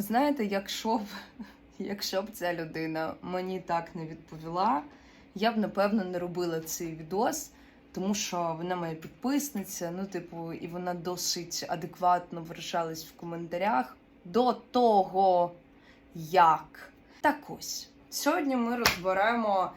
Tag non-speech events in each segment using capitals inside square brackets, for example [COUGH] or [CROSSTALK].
ви знаєте, якщо б, якщо б ця людина мені так не відповіла, я б напевно не робила цей відос, тому що вона моя підписниця, ну, типу, і вона досить адекватно виражалась в коментарях до того, як. Так ось. Сьогодні ми розберемо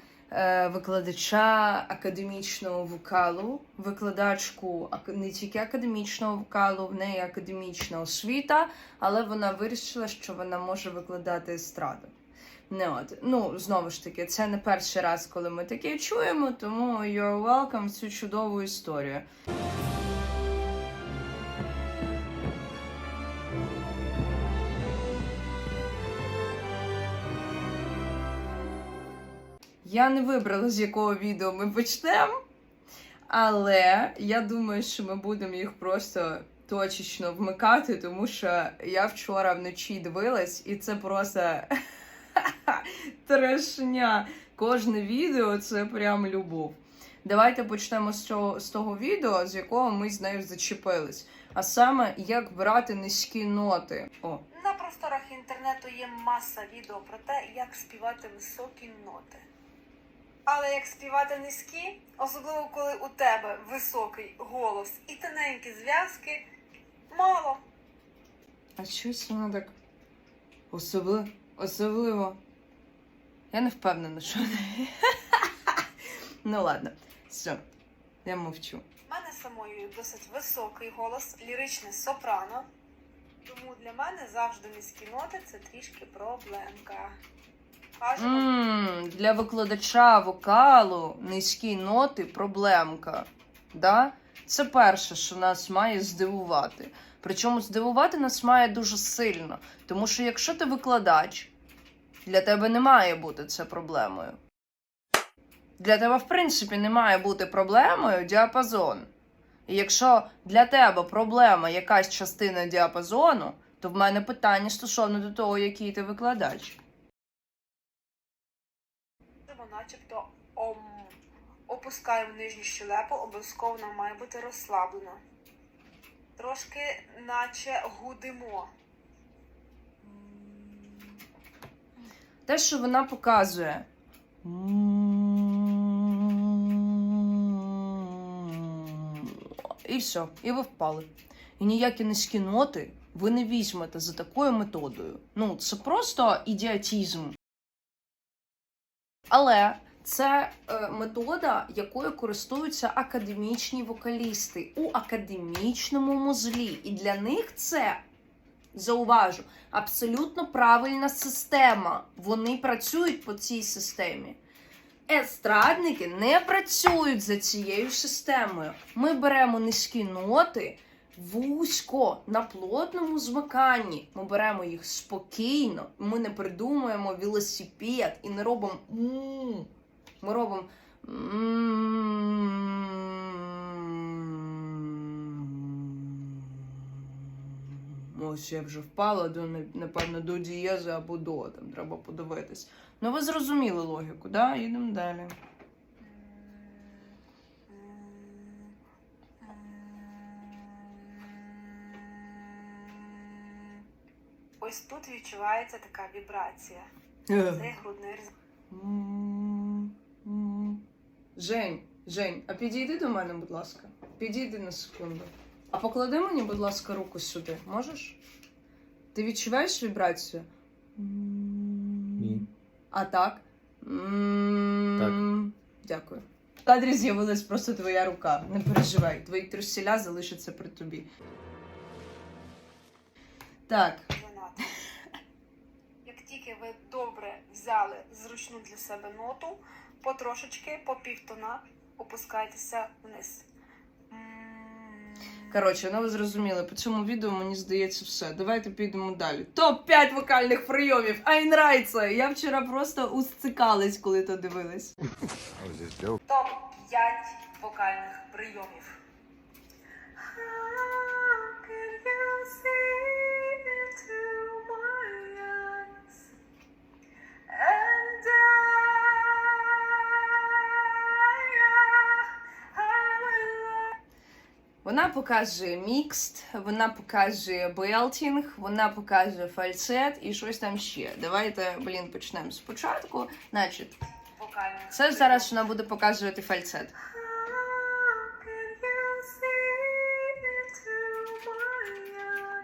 викладача академічного вокалу, викладачку не тільки академічного вокалу, в неї академічна освіта, але вона вирішила, що вона може викладати естраду. Не от. Ну, знову ж таки, це не перший раз, коли ми таке чуємо, тому you're welcome в цю чудову історію. Я не вибрала, з якого відео ми почнемо, але я думаю, що ми будемо їх просто точечно вмикати, тому що я вчора вночі дивилась, і це просто [LAUGHS] трешня. Кожне відео це прям любов. Давайте почнемо з, цього, з того відео, з якого ми з нею зачепились. А саме, як брати низькі ноти. О, На просторах інтернету є маса відео про те, як співати високі ноти. Але як співати низькі, особливо коли у тебе високий голос і тоненькі зв'язки, мало. А щось воно так особливо. особливо. Я не впевнена, що. [LAUGHS] ну ладно, все, я мовчу. У мене самої досить високий голос, ліричне сопрано. Тому для мене завжди низькі ноти це трішки проблемка. Ммм, для викладача вокалу низькі ноти проблемка. Да? Це перше, що нас має здивувати. Причому здивувати нас має дуже сильно. Тому що якщо ти викладач, для тебе не має бути це проблемою. Для тебе, в принципі, не має бути проблемою діапазон. І якщо для тебе проблема якась частина діапазону, то в мене питання стосовно до того, який ти викладач. Начебто ом. Опускаємо нижню щелепу, обов'язково вона має бути розслаблена. Трошки наче гудимо. Те, що вона показує. І все, і ви впали. І ніякі низькі ноти ви не візьмете за такою методою. Ну, це просто ідіотізм. Але це е, метода, якою користуються академічні вокалісти у академічному музлі. І для них це зауважу, абсолютно правильна система. Вони працюють по цій системі. Естрадники не працюють за цією системою. Ми беремо низькі ноти вузько на плотному змиканні. Ми беремо їх спокійно. Ми не придумуємо велосипед і не робимо. «м». Ми робимо. Ось я вже впала до напевно до дієзи або до там треба подивитись. Ну ви зрозуміли логіку, да? Їдемо далі. Ось тут відчувається така вібрація. Е. Це грудний м. Жень, Жень, а підійди до мене, будь ласка. Підійди на секунду. А поклади мені, будь ласка, руку сюди. Можеш? Ти відчуваєш вібрацію? Ні. А так? М, Дякую. В кадрі з'явилась просто твоя рука. Не переживай, твої трусіля залишаться при тобі. Так. Ви добре взяли зручну для себе ноту, потрошечки, по півтона опускайтеся вниз. Коротше, ну ви зрозуміли, по цьому відео мені здається все. Давайте підемо далі. Топ-5 вокальних прийомів! Айнрайце! Я вчора просто устикалась, коли то дивилась. I was just joking. Топ-5 вокальних прийомів. How can you see Вона показує мікст, вона показує белтінг, вона показує фальцет і щось там ще. Давайте, блін, почнемо спочатку. Значить, це зараз вона буде показувати фальцет.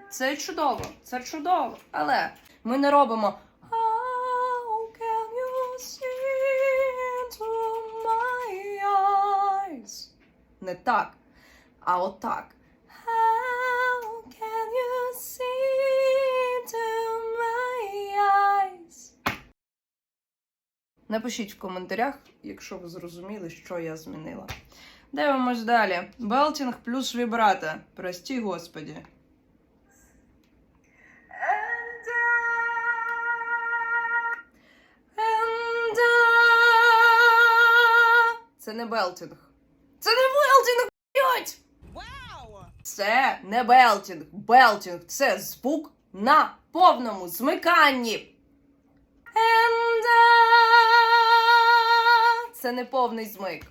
Це чудово, це чудово. Але ми не робимо. Не так. А отак. How can you see into my eyes? Напишіть в коментарях, якщо ви зрозуміли, що я змінила. Дивимось далі. Белтінг плюс вібрато. Прості господі. Це не белтінг. Це не белтінг, блядь! Це не белтінг. Белтінг це звук на повному змиканні. And I- Це не повний змик.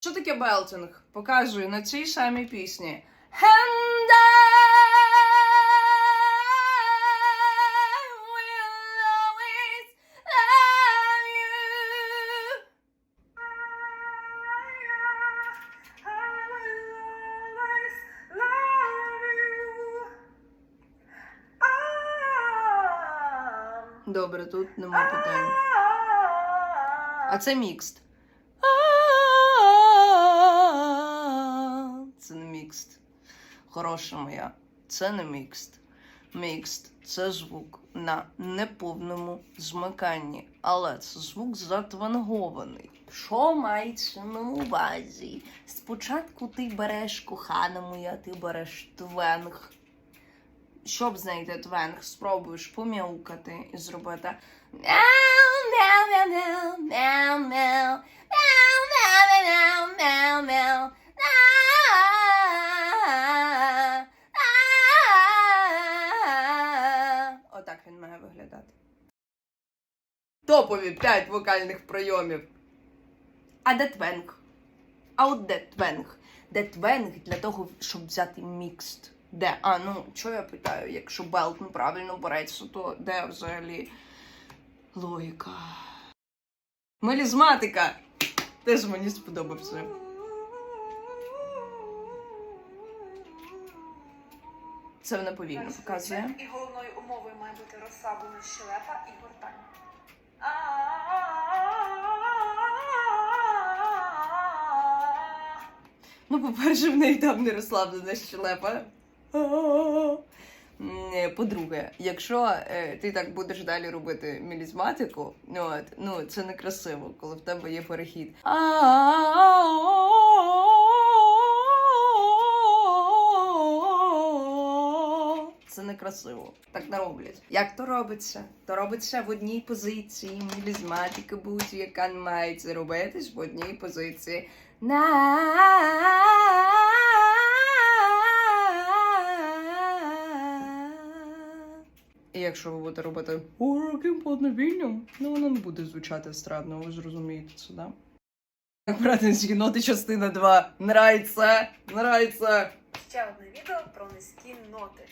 Що таке белтинг? Показую на цій самій пісні. And I Добре, тут нема питань. А це мікст. Це не мікст. Хороша моя. Це не мікст. Мікст це звук на неповному змиканні, але це звук затвангований. Що мається на увазі? Спочатку ти береш кохана моя, ти береш твенг щоб знайти твенг, спробуєш пом'яукати і зробити. Отак він має виглядати. Топові п'ять вокальних прийомів. А де твенг? А от де твенг? Де твенг для того, щоб взяти мікст? Де? А, ну, що я питаю? Якщо белт неправильно береться, то де взагалі логіка? Мелізматика! Теж мені сподобався. Це вона повільно показує. І головною умовою має бути розслаблена щелепа і гортань. Ну, по-перше, в неї там не розслаблена щелепа. Е, По-друге, якщо е, ти так будеш далі робити мелізматику, от, ну це не красиво, коли в тебе є перехід. Це не красиво. Так не роблять. Як то робиться? То робиться в одній позиції. Мелізматика будь-яка не має це робитись в одній позиції. І якщо ви будете робити таким подновінням, ну воно не буде звучати естрадно, ви зрозумієте це, да? Як братинські ноти, частина 2. Нравиться, нравиться. Ще одне відео про низькі ноти.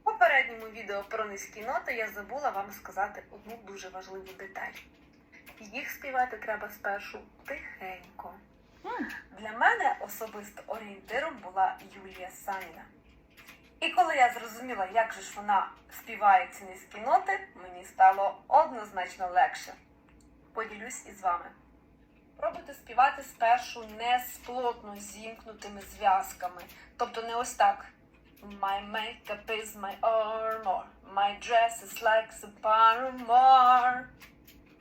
В попередньому відео про низькі ноти я забула вам сказати одну дуже важливу деталь. Їх співати треба спершу тихенько. Для мене особисто орієнтиром була Юлія Саніна. І коли я зрозуміла, як же ж вона співає ці низькі ноти, мені стало однозначно легше. Поділюсь із вами. Пробуйте співати спершу не з плотно зімкнутими зв'язками. Тобто не ось так. My makeup is my armor, my dress is like the paramour.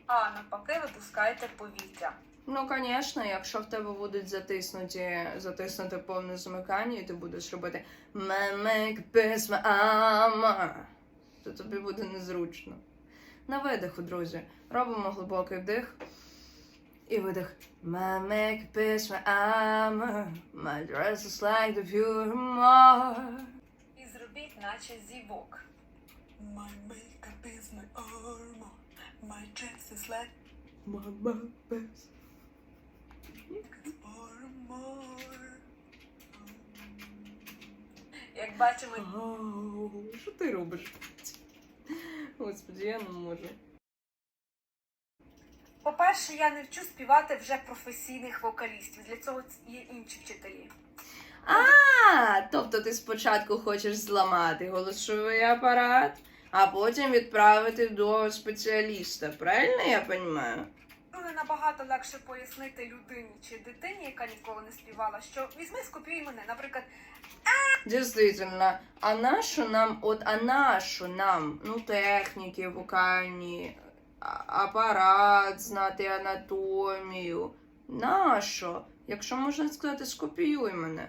А навпаки, випускайте повітря. Ну, звісно, якщо в тебе будуть затиснуті, затиснути повне замикання, і ти будеш робити «My makeup is my armor», то тобі буде незручно. На видиху, друзі, робимо глибокий вдих і видих. My makeup is my armor, my dress is like the pure more. І зробіть, наче зівок. My makeup is my armor, my dress is like My paramour. Як бачимо, Ау, Що ти робиш? Господи, я не можу. по-перше, я не вчу співати вже професійних вокалістів. Для цього є інші вчителі. А, тобто ти спочатку хочеш зламати голосовий апарат, а потім відправити до спеціаліста. Правильно я розумію? Не набагато легше пояснити людині чи дитині, яка ніколи не співала, що візьми, скопіюй мене. Наприклад, Дійсно, а нащо нам, от а нащо нам, ну, техніки вокальні, апарат, знати анатомію. Нащо? Якщо можна сказати, скопіюй мене.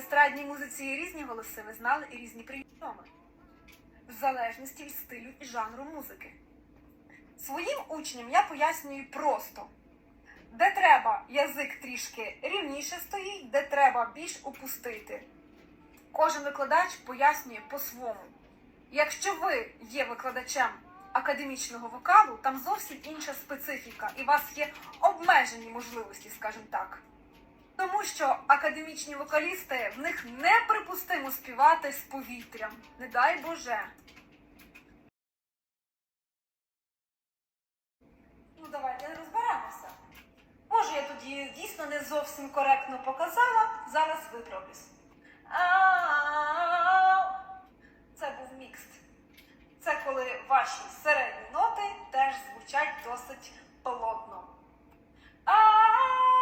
Естрадній музиці є різні голоси, ви знали і різні прийоми. В залежності від стилю і жанру музики. Своїм учням я пояснюю просто. Де треба язик трішки рівніше стоїть, де треба більш опустити. Кожен викладач пояснює по-свому. Якщо ви є викладачем академічного вокалу, там зовсім інша специфіка, і у вас є обмежені можливості, скажімо так. Тому що академічні вокалісти в них неприпустимо співати з повітрям. Не дай Боже. Ну, давайте розберемося. Може, я тоді дійсно не зовсім коректно показала, зараз виправлюсь. Це був мікс. Це коли ваші середні ноти теж звучать досить плотно. А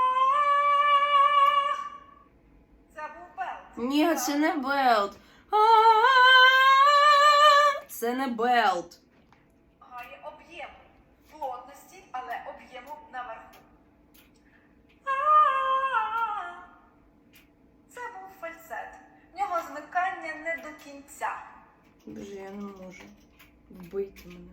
Ні, це не белт. Це не белт. Має об'єму плотності, але об'єму наверху. Це був фальцет. В нього змикання не до кінця. Боже, я не можу. Вбити мене.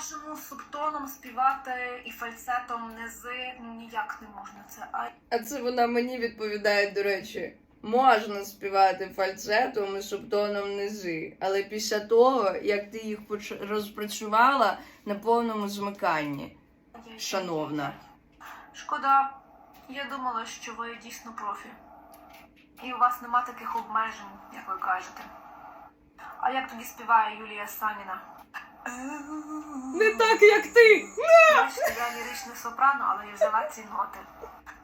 Субтоном співати і фальцетом низи ніяк не можна. Це а А це вона мені відповідає, до речі. Можна співати фальцетом і субтоном низи, але після того, як ти їх розпрацювала на повному змиканні. Шановна. Шкода, я думала, що ви дійсно профі. І у вас нема таких обмежень, як ви кажете. А як тоді співає Юлія Саніна? Не так, як ти! Я ліричне сопрано, але я взяла ці ноти.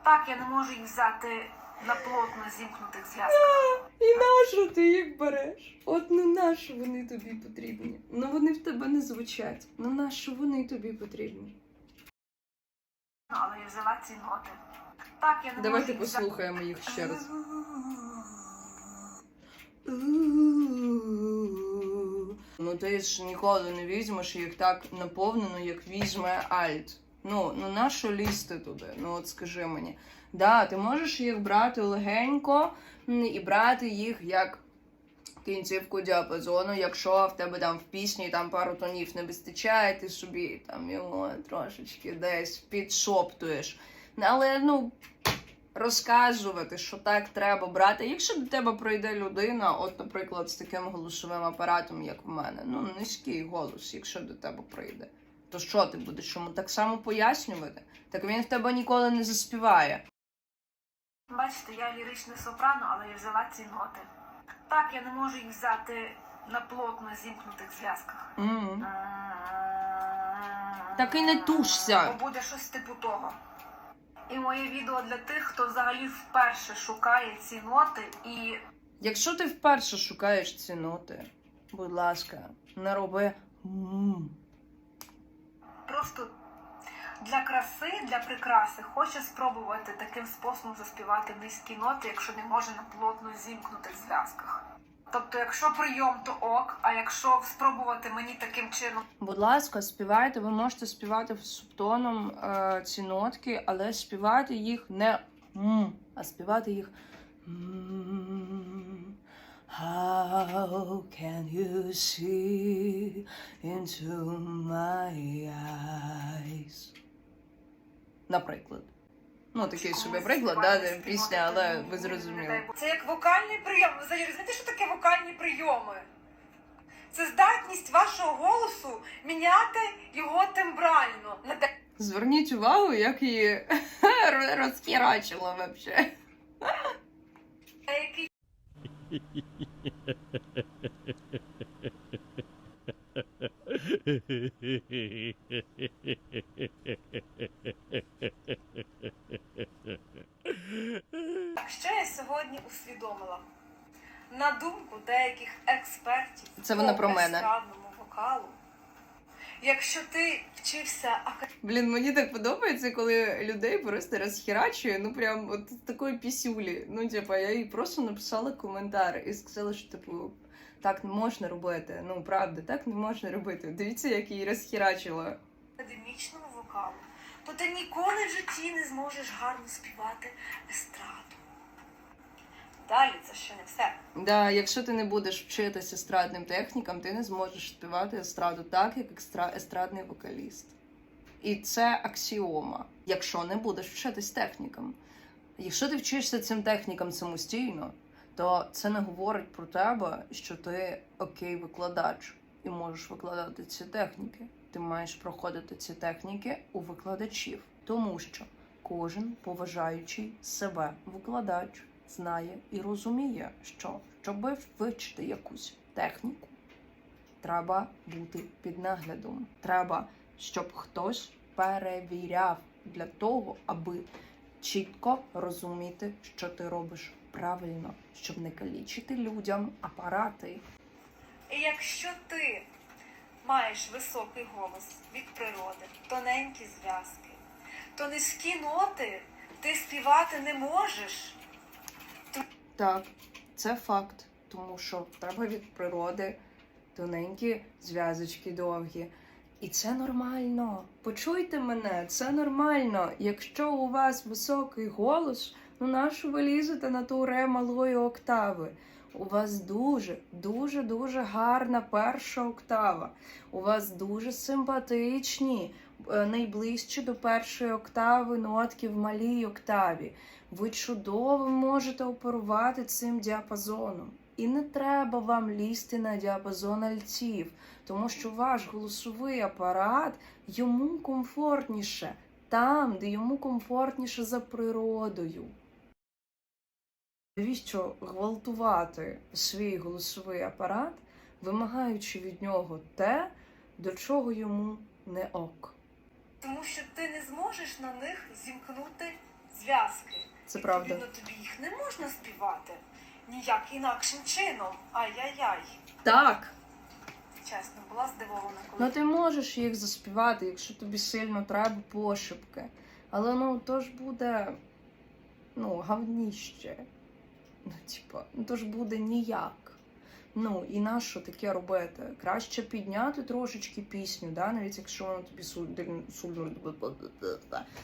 Так, я не можу їх взяти на плотно зімкнутих зв'язках. І нащо ти їх береш? От ну нащо вони тобі потрібні? Ну вони в тебе не звучать. Ну нащо вони тобі потрібні? Але я взяла ці ноти. Так, я не Давайте можу їх взяти. послухаємо їх ще раз. Ну ти ж ніколи не візьмеш їх так наповнено, як візьме Альт. Ну, ну нащо лізти туди? Ну от скажи мені. Да, ти можеш їх брати легенько і брати їх як кінцівку діапазону, якщо в тебе там в пісні там пару тонів не вистачає, ти собі там його трошечки десь підшоптуєш. Але ну розказувати, що так треба брати. Якщо до тебе прийде людина, от, наприклад, з таким голосовим апаратом, як в мене, ну низький голос, якщо до тебе прийде, то що ти будеш йому так само пояснювати? Так він в тебе ніколи не заспіває. Бачите, я ліричне сопрано, але я взяла ці ноти. Так, я не можу їх взяти на плотно зімкнутих зв'язках. М. Так і не тушся. Бо буде щось типу того. І моє відео для тих, хто взагалі вперше шукає ці ноти і Якщо ти вперше шукаєш ці ноти, будь ласка, не роби. просто для краси, для прикраси хоче спробувати таким способом заспівати низькі ноти, якщо не може на плотно зімкнутих зв'язках. Тобто, якщо прийом, то ок, а якщо спробувати мені таким чином Будь ласка, співайте. Ви можете співати субтоном е, ці нотки, але співати їх не м, а співати їх. How can you see into my eyes? Наприклад. Ну, такий собі приклад, да, де пісня, але ви зрозуміли. Це як вокальний прийом. Ви взагалі розумієте, що таке вокальні прийоми? Це здатність вашого голосу міняти його тембрально Зверніть увагу, як її [LAUGHS] розхерачило вообще. [LAUGHS] що я сьогодні усвідомила? На думку деяких експертів Це вона про мене. естрадному вокалу, якщо ти вчився Блін, мені так подобається, коли людей просто розхерачує, ну прям от такої пісюлі. Ну, типа, я їй просто написала коментар і сказала, що типу. Так не можна робити. Ну правда, так не можна робити. Дивіться, як її розхерачило. академічному вокалу, то ти ніколи в житті не зможеш гарно співати естраду. Далі це ще не все. Да, якщо ти не будеш вчитися естрадним технікам, ти не зможеш співати естраду так, як екстра... естрадний вокаліст. І це аксіома, якщо не будеш вчитись технікам. Якщо ти вчишся цим технікам самостійно, то це не говорить про тебе, що ти окей викладач і можеш викладати ці техніки. Ти маєш проходити ці техніки у викладачів, тому що кожен поважаючий себе викладач знає і розуміє, що щоб вивчити якусь техніку, треба бути під наглядом. Треба, щоб хтось перевіряв для того, аби чітко розуміти, що ти робиш правильно, щоб не калічити людям апарати. І якщо ти маєш високий голос від природи, тоненькі зв'язки, то низькі ноти ти співати не можеш. Так, це факт, тому що в тебе від природи тоненькі зв'язочки довгі. І це нормально. Почуйте мене, це нормально. Якщо у вас високий голос, ну нащо ви лізете на ту ре малої октави? У вас дуже, дуже, дуже гарна перша октава. У вас дуже симпатичні, е, найближчі до першої октави нотки в малій октаві. Ви чудово можете оперувати цим діапазоном. І не треба вам лізти на діапазон альтів, тому що ваш голосовий апарат йому комфортніше там, де йому комфортніше за природою. Навіщо гвалтувати свій голосовий апарат, вимагаючи від нього те, до чого йому не ок? Тому що ти не зможеш на них зімкнути зв'язки. Це правда. Відповідно, тобі їх не можна співати ніяк інакшим чином. Ай-яй-яй. Так, Чесно, була здивована, коли Ну, ти можеш їх заспівати, якщо тобі сильно треба пошепки. Але ну то ж буде ну, гавніще. Ну, типа, ну то ж буде ніяк. Ну, і на що таке робити? Краще підняти трошечки пісню, да? навіть якщо вона тобі суль-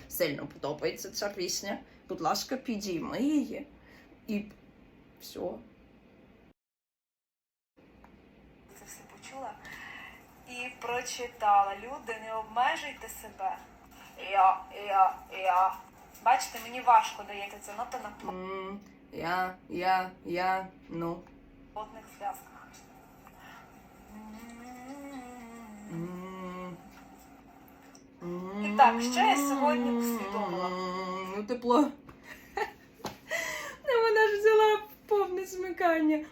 сильно подобається ця пісня. Будь ласка, підійми її і все. це все почула і прочитала. Люди, не обмежуйте себе. Я, я, я. Бачите, мені важко дається ця нота на Я, я, я, ну. плотних зв'язках. І так, що я сьогодні усвідомила? Ну, тепло. [LAUGHS] Ну, вона ж взяла повне змикання.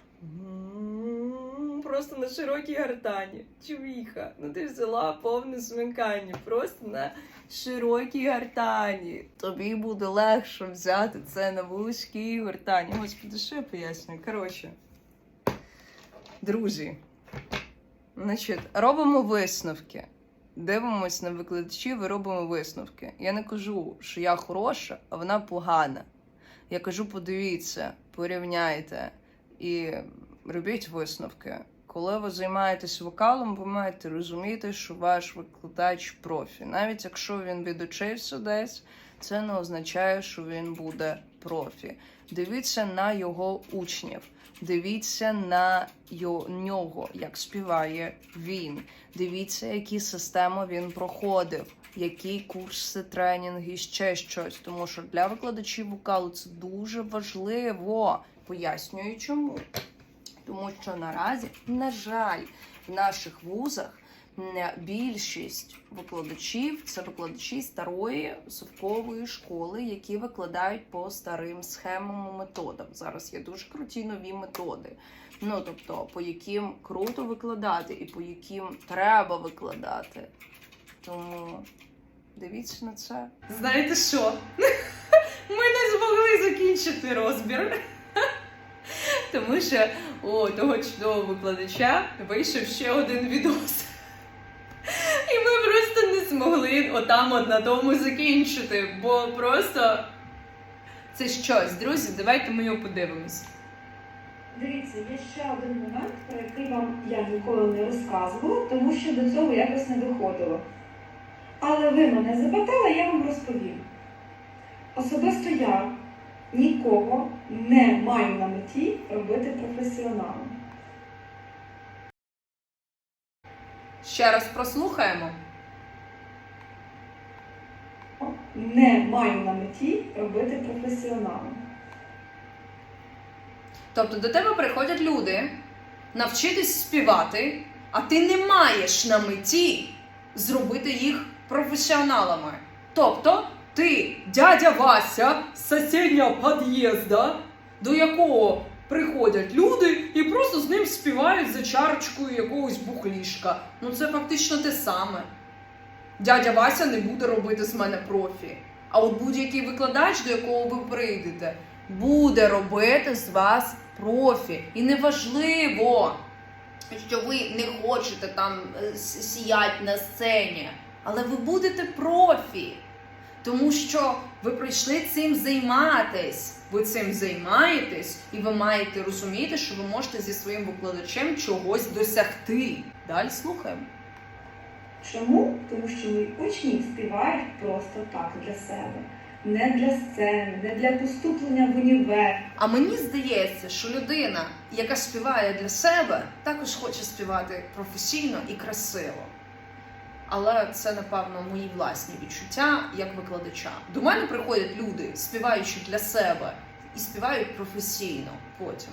Просто на широкій гартані. Чувіха. Ну ти взяла повне змикання. Просто на широкій гартані. Тобі буде легше взяти це на вузькій гартані. Господи, що я пояснюю? Коротше. Друзі, значить, робимо висновки. Дивимось на викладачів і робимо висновки. Я не кажу, що я хороша, а вона погана. Я кажу, подивіться, порівняйте і робіть висновки. Коли ви займаєтесь вокалом, ви маєте розуміти, що ваш викладач профі. Навіть якщо він відучився десь, це не означає, що він буде профі. Дивіться на його учнів, дивіться на нього, як співає він. Дивіться, які системи він проходив, які курси, тренінги, ще щось. Тому що для викладачів вокалу це дуже важливо. Пояснюю чому. Тому що наразі, на жаль, в наших вузах більшість викладачів це викладачі старої совкової школи, які викладають по старим схемам і методам. Зараз є дуже круті нові методи. Ну тобто, по яким круто викладати і по яким треба викладати. Тому дивіться на це. Знаєте що? [LAUGHS] Ми не змогли закінчити розбір. Тому що у того чудового викладача вийшов ще один відос. І ми просто не змогли отам от на тому закінчити, бо просто це щось, друзі, давайте ми його подивимось. Дивіться, є ще один момент, про який вам я ніколи не розказувала, тому що до цього якось не доходило. Але ви мене запитали, я вам розповім. Особисто я нікого не маю на меті робити професіоналом. Ще раз прослухаємо. Не маю на меті робити професіоналом. Тобто до тебе приходять люди навчитись співати, а ти не маєш на меті зробити їх професіоналами. Тобто, ти дядя Вася з сусіднього під'їзда, до якого приходять люди і просто з ним співають за чарочкою якогось бухлішка. Ну це фактично те саме. Дядя Вася не буде робити з мене профі. А от будь-який викладач, до якого ви прийдете, буде робити з вас профі. І неважливо, що ви не хочете там е, сіяти на сцені, але ви будете профі. Тому що ви прийшли цим займатись. Ви цим займаєтесь, і ви маєте розуміти, що ви можете зі своїм викладачем чогось досягти. Далі слухаємо. Чому? Тому що мої учні співають просто так для себе. Не для сцени, не для поступлення в універ, А мені здається, що людина, яка співає для себе, також хоче співати професійно і красиво. Але це, напевно, мої власні відчуття як викладача. До мене приходять люди, співаючи для себе, і співають професійно потім.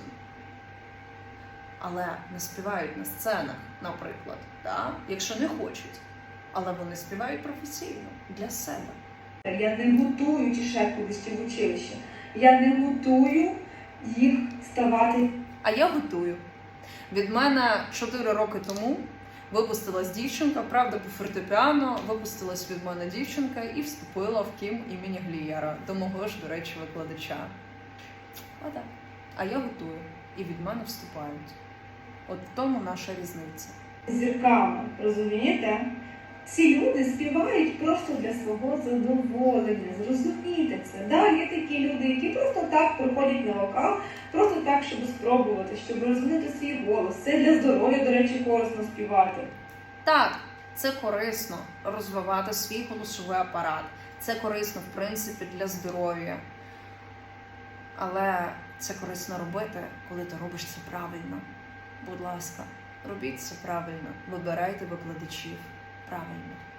Але не співають на сценах, наприклад, да? якщо не хочуть. Але вони співають професійно для себе. Я не готую ті в училище. Я не готую їх ставати А я готую. Від мене 4 роки тому випустилась дівчинка, правда, по фортепіано, випустилась від мене дівчинка і вступила в кім імені Глієра, до мого ж, до речі, викладача. Отак. А я готую. І від мене вступають. От в тому наша різниця. зірками. Розумієте? Ці люди співають просто для свого задоволення. Зрозумійте це. Да, є такі люди, які просто так приходять на вокал, просто так, щоб спробувати, щоб розвинути свій голос. Це для здоров'я, до речі, корисно співати. Так, це корисно розвивати свій голосовий апарат. Це корисно, в принципі, для здоров'я. Але це корисно робити, коли ти робиш це правильно. Будь ласка, робіть це правильно, вибирайте викладачів правильно.